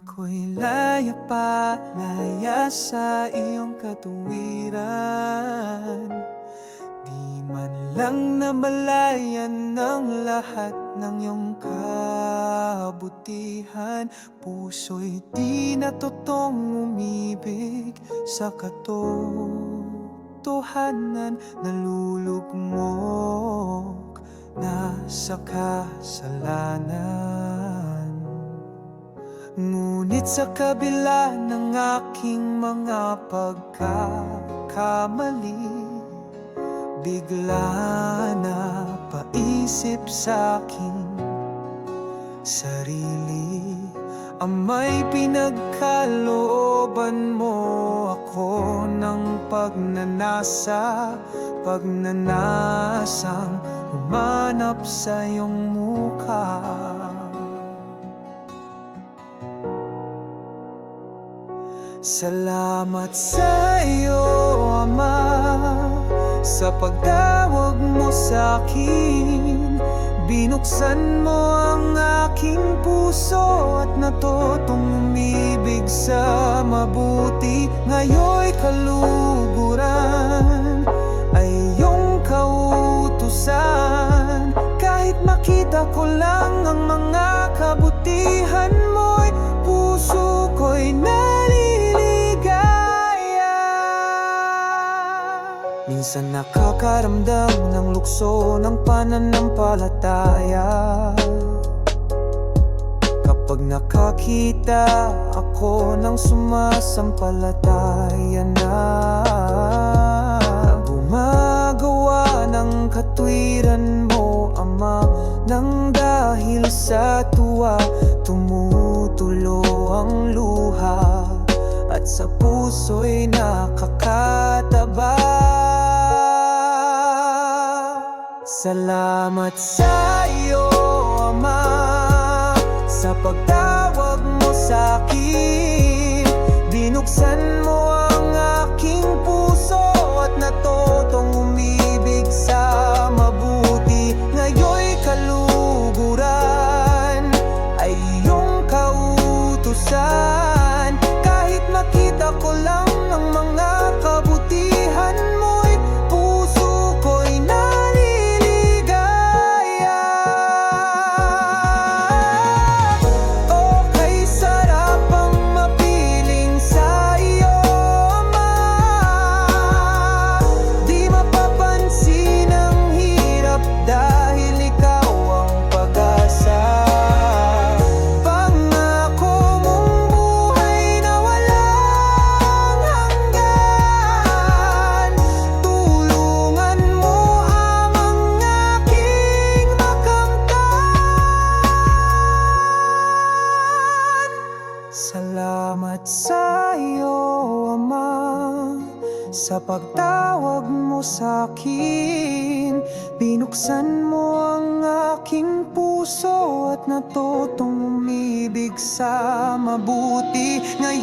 ako'y laya pa, laya sa iyong katuwiran. Di man lang namalayan ng lahat ng iyong kabutihan. Puso'y di natutong umibig sa katotohanan. Nalulugmok na sa kasalanan Ngunit sa kabila ng aking mga pagkakamali Bigla na paisip sa aking sarili Amay pinagkalooban mo ako ng pagnanasa Pagnanasang humanap sa iyong mukha Salamat sa iyo, Ama Sa pagtawag mo sa akin. Binuksan mo ang aking puso At natutong umibig sa mabuti. Ngayon'y kaluguran Minsan nakakaramdam ng lukso ng pananampalataya. Kapag nakakita ako ng sumasampalataya na Gumagawa ng katwiran mo, Ama Nang dahil sa tuwa, tumutulo ang luha At sa puso'y nakakataba Salamat sa iyo, Ama Sa pagtawag mo sa akin Binuksan mo ang aking puso At natutong umibig sa mabuti. Ngayon'y kaluguran Ay iyong kautusan. Kahit makita ko lang ang mga Iyo, Ama Sa pagtawag mo sa akin. Binuksan mo ang aking puso At natutong umibig sa mabuti. Kaluguran